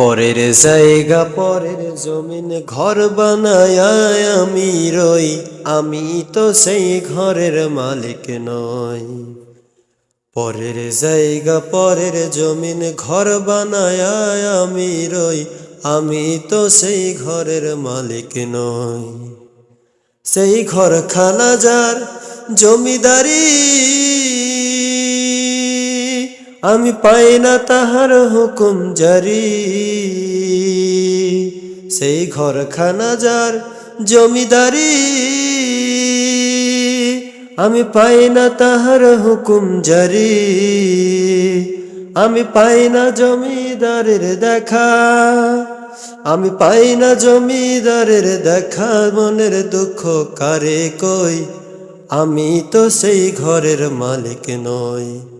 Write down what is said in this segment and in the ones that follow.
পরের জায়গা, পরের জমিন ঘর বানায় আমি রই। আমি তো সেই ঘরের মালিক নই। পরের জায়গা, পরের জমিন ঘর বানায় আমি রই। আমি তো সেই ঘরের মালিক নই। সেই ঘর খানা যার জমিদারি আমি পাই না তাহার হুকুম জারি। সেই ঘর খানা যার জমিদারি। আমি পাই না তাহার হুকুম জারি। আমি পাই না জমিদারের দেখা। আমি পাই না জমিদারের দেখা, মনের দুঃখ কারে কই? আমি তো সেই ঘরের মালিক নই।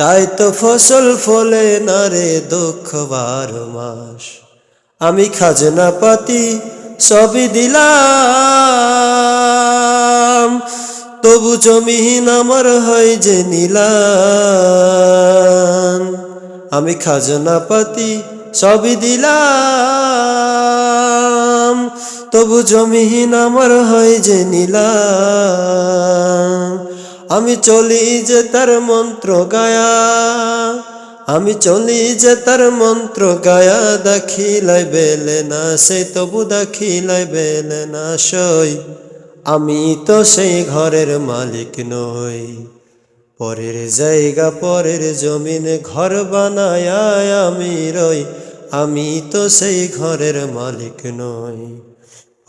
তাই তো ফসল ফলে না রে দুঃখ বারো মাস। আমি খাজনা পাতি সবই দিলাম, তবু জমিহীন আমার হয় যে নিলাম। আমি খাজনা পাতি সবই দিলাম, তবু জমিহীন আমার হয় যে নিলাম। আমি চলি যে তার মন্ত্র গায়া, আমি চলি যে তার মন্ত্র গায়া, দাখিলাই বেলে না সে তবু দাখিলাই বেলে না সই। আমি তো সেই ঘরের মালিক নই, পরের জায়গা, পরের জমিন ঘর বানায় আমি রই। আমি তো সেই ঘরের মালিক নই।